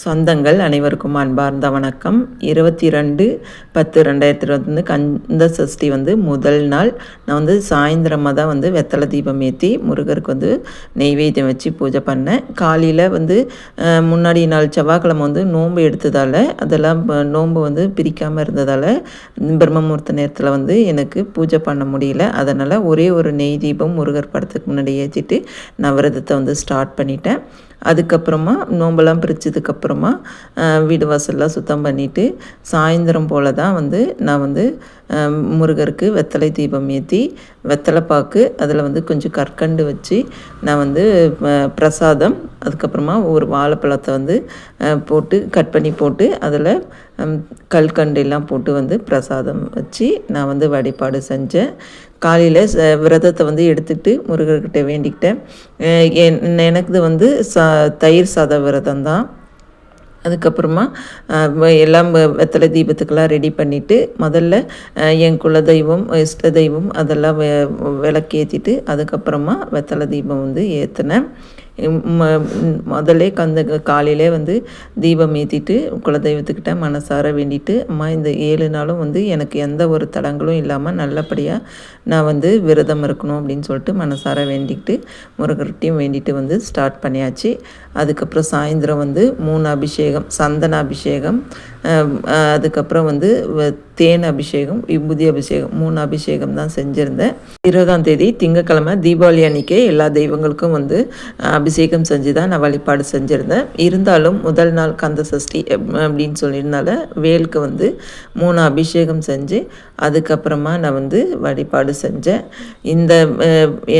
சொந்தங்கள் அனைவருக்கும் அன்பார்ந்த வணக்கம். இருபத்தி ரெண்டு பத்து ரெண்டாயிரத்தி இருபத்தி கந்த சஷ்டி வந்து முதல் நாள். நான் வந்து சாயந்தரமாக தான் வந்து வெத்தலை தீபம் ஏற்றி முருகருக்கு வந்து நெய்வேத்தியம் வச்சு பூஜை பண்ணேன். காலையில் வந்து முன்னாடி நாள் செவ்வாய்க்கிழமை வந்து நோன்பு எடுத்ததால் அதெல்லாம் நோன்பு வந்து பிரிக்காமல் இருந்ததால் பிரம்மமுகூர்த்த நேரத்தில் வந்து எனக்கு பூஜை பண்ண முடியல. அதனால் ஒரே ஒரு நெய் தீபம் முருகர் படத்துக்கு முன்னாடி ஏற்றிட்டு நவரதத்தை வந்து ஸ்டார்ட் பண்ணிட்டேன். அதுக்கப்புறமா நோம்பெல்லாம் பிரித்ததுக்கப்புறம் வீடு வாசல்லாம் சுத்தம் பண்ணிவிட்டு சாயந்தரம் போல் தான் வந்து நான் வந்து முருகருக்கு வெத்தலை தீபம் ஏற்றி வெத்தலை பாக்கு அதில் வந்து கொஞ்சம் கற்கண்டு வச்சு நான் வந்து பிரசாதம் அதுக்கப்புறமா ஒரு வாழைப்பழத்தை வந்து போட்டு கட் பண்ணி போட்டு அதில் கல்கண்டு எல்லாம் போட்டு வந்து பிரசாதம் வச்சு நான் வந்து வழிபாடு செஞ்சேன். காலையில் விரதத்தை வந்து எடுத்துக்கிட்டு முருகர்கிட்ட வேண்டிக்கிட்டேன். எனக்கு வந்து சா தயிர் சாத விரதம் தான் அதுக்கப்புறமா எல்லாம் வெத்தலை தீபத்துக்கெல்லாம் ரெடி பண்ணிவிட்டு முதல்ல என் குலதெய்வம் இஷ்ட தெய்வம் அதெல்லாம் விளக்கேற்றிட்டு அதுக்கப்புறமா வெத்தலை தீபம் வந்து ஏற்றினேன் முதல்ல கந்த காலையிலே வந்து தீபம் ஏற்றிட்டு குலதெய்வத்துக்கிட்ட மனசார வேண்டிட்டு அம்மா இந்த ஏழு நாளும் வந்து எனக்கு எந்த ஒரு தடங்களும் இல்லாமல் நல்லபடியாக நான் வந்து விரதம் இருக்கணும் அப்படின்னு சொல்லிட்டு மனசார வேண்டிக்கிட்டு முருகர்கிட்டையும் வேண்டிட்டு வந்து ஸ்டார்ட் பண்ணியாச்சு. அதுக்கப்புறம் சாயந்தரம் வந்து மூணு அபிஷேகம் சந்தன அபிஷேகம் அதுக்கப்புறம் வந்து தேன் அபிஷேகம் விபூதி அபிஷேகம் மூணு அபிஷேகம் தான் செஞ்சுருந்தேன். இருபதாம் தேதி திங்கக்கிழமை தீபாவளி அன்றைக்கே எல்லா தெய்வங்களுக்கும் வந்து அபிஷேகம் செஞ்சு தான் நான் வழிபாடு செஞ்சுருந்தேன். இருந்தாலும் முதல் நாள் கந்த சஷ்டி அப்படின்னு சொல்லியிருந்தால வேலுக்கு வந்து மூணு அபிஷேகம் செஞ்சு அதுக்கப்புறமா நான் வந்து வழிபாடு செஞ்சேன். இந்த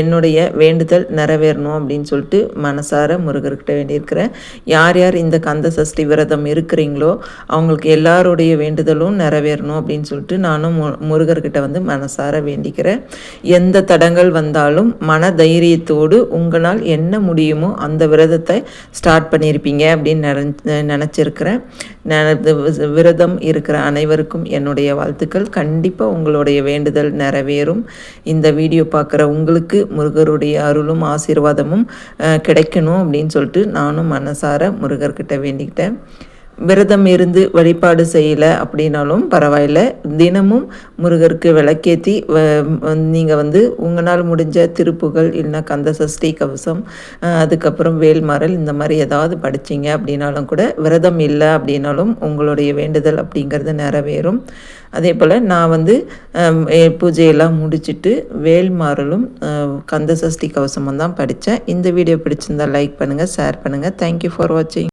என்னுடைய வேண்டுதல் நிறைவேறணும் அப்படின்னு சொல்லிட்டு மனசார முருகர்கிட்ட வேண்டியிருக்கிறேன். யார் யார் இந்த கந்த சஷ்டி விரதம் இருக்கிறீங்களோ அவங்க அவங்களுக்கு எல்லாருடைய வேண்டுதலும் நிறைவேறணும் அப்படின்னு சொல்லிட்டு நானும் முருகர்கிட்ட வந்து மனசார வேண்டிக்கிறேன். எந்த தடங்கள் வந்தாலும் மன தைரியத்தோடு உங்களால் என்ன முடியுமோ அந்த விரதத்தை ஸ்டார்ட் பண்ணியிருப்பீங்க அப்படின்னு நினை நினச்சிருக்கிறேன். விரதம் இருக்கிற அனைவருக்கும் என்னுடைய வாழ்த்துக்கள். கண்டிப்பாக உங்களுடைய வேண்டுதல் நிறைவேறும். இந்த வீடியோ பார்க்குற உங்களுக்கு முருகருடைய அருளும் ஆசீர்வாதமும் கிடைக்கணும் அப்படின்னு சொல்லிட்டு நானும் மனசார முருகர்கிட்ட வேண்டிக்கிட்டேன். விரதம் இருந்து வழிபாடு செய்யலை அப்படின்னாலும் பரவாயில்ல. தினமும் முருகருக்கு விளக்கேற்றி நீங்கள் வந்து உங்களால் முடிஞ்ச திருப்புகள் இல்லைன்னா கந்த சஷ்டி கவசம் அதுக்கப்புறம் வேல்மாறல் இந்த மாதிரி ஏதாவது படிச்சிங்க அப்படின்னாலும் கூட விரதம் இல்லை அப்படின்னாலும் உங்களுடைய வேண்டுதல் அப்படிங்கிறது நிறைவேறும். அதே போல் நான் வந்து பூஜையெல்லாம் முடிச்சுட்டு வேல்மாறலும் கந்த சஷ்டி கவசமும் தான் படித்தேன் இந்த வீடியோ பிடிச்சிருந்தால் லைக் பண்ணுங்கள் ஷேர் பண்ணுங்கள் தேங்க்யூ ஃபார் வாட்சிங்